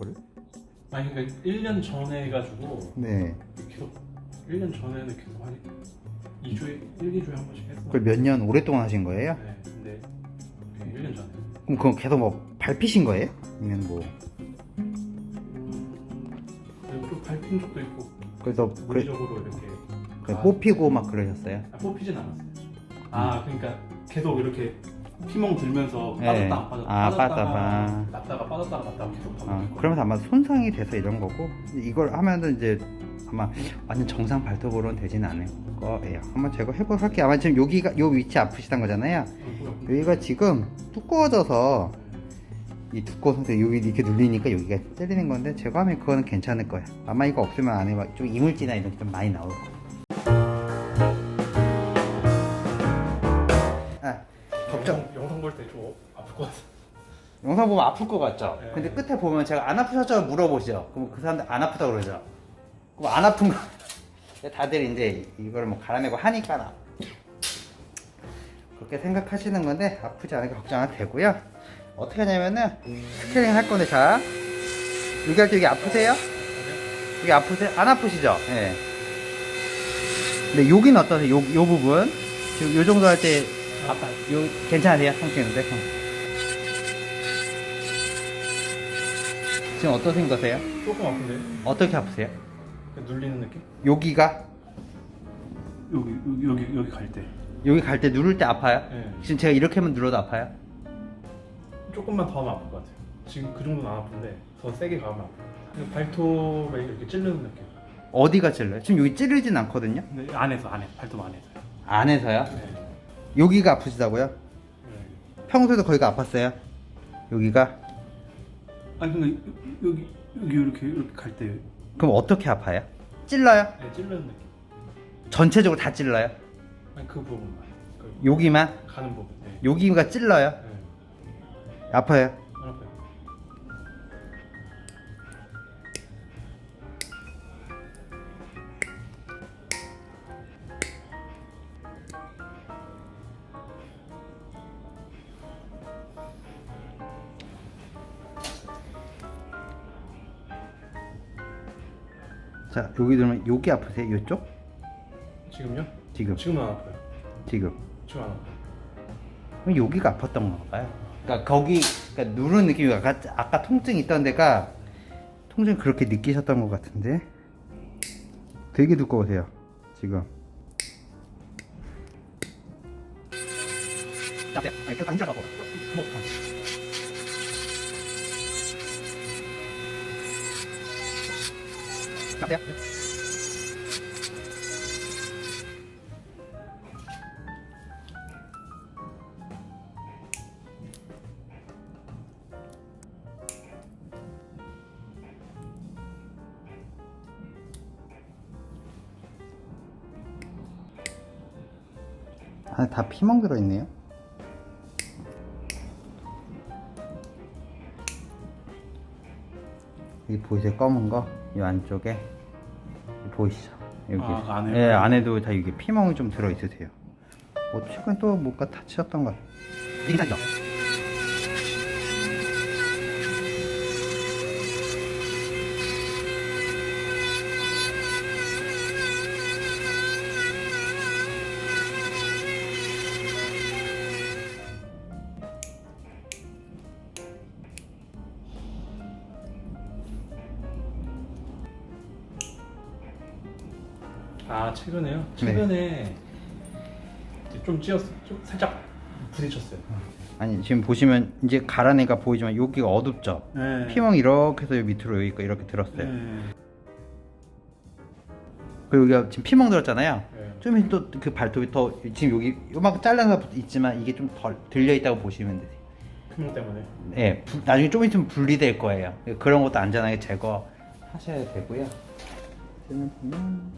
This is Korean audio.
그래? 아니 그러니까 1년 전에 해가지고 네. 계속 1년 전에는 계속 한 2주에 1, 2주에 한 번씩 했어. 그걸 몇 년 오랫동안 하신 거예요? 네, 근데 그게 1년 전에. 그럼 그거 계속 뭐 밟히신 거예요? 아니면 뭐 그리고 또 밟힌 적도 있고 그래서 그래, 물리적으로 이렇게 그 아, 뽑히고 막 그러셨어요? 아, 뽑히진 않았어요. 아 그러니까 계속 이렇게 피멍 들면서 네. 빠졌다 안 빠졌다 아, 빠졌다가 빠졌다가. 났다가 빠졌다가 났다가 계속 아, 반복했거든요. 그러면서 아마 손상이 돼서 이런 거고 이걸 하면은 이제 아마 완전 정상 발톱으로는 되지는 않을 거예요. 한번 제가 해보도록 할게요. 아마 지금 여기가 요 위치 아프시단 거잖아요. 어, 여기가 지금 두꺼워져서 이 두꺼운 상태 여기 이렇게 눌리니까 여기가 잘리는 건데 제가 하면 그거는 괜찮을 거예요. 아마 이거 없으면 안에 막 좀 이물질이나 이런 게 좀 많이 나올 거예요. 아, 걱정. 영상, 영상 볼 때 좀 아플 것 같아. 영상 보면 아플 것 같죠? 네. 근데 끝에 보면 제가 안 아프셨죠? 물어보시죠. 그럼 그 사람들 안 아프다 그러죠? 그럼 안 아픈 거. 다들 이제 이걸 뭐 갈아내고 하니까 나. 그렇게 생각하시는 건데 아프지 않으니까 걱정 안 되고요. 어떻게 하냐면은 스케일링 할 건데 자 여기 할때 여기 아프세요? 여기 아프세요? 안 아프시죠? 예. 근데 여기는 어떠세요? 요, 요 부분 지금 요 정도 할 때 아파. 요 괜찮으세요? 성격인데? 지금 어떠신 거세요? 조금 아픈데? 어떻게 아프세요? 눌리는 느낌? 여기가 여기 여기 여기, 여기 갈 때. 여기 갈 때 누를 때 아파요? 네. 지금 제가 이렇게만 눌러도 아파요? 조금만 더 하면 아플 것 같아요. 지금 그 정도는 안 아픈데 더 세게 가면 아파요. 발톱에 이렇게 찌르는 느낌. 어디가 찔러요? 지금 여기 찌르진 않거든요? 근데 안에서 안에 발톱 안에서. 안에서요? 네. 여기가 아프시다고요? 네. 평소에도 거기가 아팠어요? 여기가? 아니 근데 여기 여기 이렇게 이렇게 갈 때 그럼 어떻게 아파요? 찔러요? 네, 찌르는 느낌. 전체적으로 다 찔러요? 아니 그 부분만. 그 여기만? 가는 부분. 네. 여기가 찔러요? 네. 아파요? 자 여기 들면 여기 아프세요? 이쪽? 지금요? 지금 지금은 안 아파요. 지금 지금 안 아파요. 그럼 여기가 아팠던 건가 봐요. 그러니까 거기 그러니까 누르는 느낌이 아까 아까 통증 있던 데가 통증 그렇게 느끼셨던 것 같은데 되게 두꺼우세요 지금. 안에 다 피멍 들어 있네요. 여기 보이세요? 검은 거? 이 안쪽에 보이시죠? 여기. 아, 그 안에요? 예, 안에도 다 이게 피멍이 좀 들어 있으세요. 뭐 최근 또 뭔가 다치셨던 것 같아요. 괜찮죠? 아 최근에요? 최근에 이제 좀 찧었어. 좀 살짝 부딪혔어요. 아니 지금 보시면 이제 갈아내가 보이지만 여기가 어둡죠? 네. 피멍 이렇게 해서 밑으로 여기가 이렇게 들었어요. 네. 그리고 여기가 지금 피멍 들었잖아요. 네. 좀또그 발톱이 더 지금 여기 요만큼 잘라서 있지만 이게 좀 덜 들려 있다고 보시면 돼요. 피멍 때문에. 예, 부- 나중에 좀 있으면 분리될 거예요. 그런 것도 안전하게 제거하셔야 되고요. 지금 보면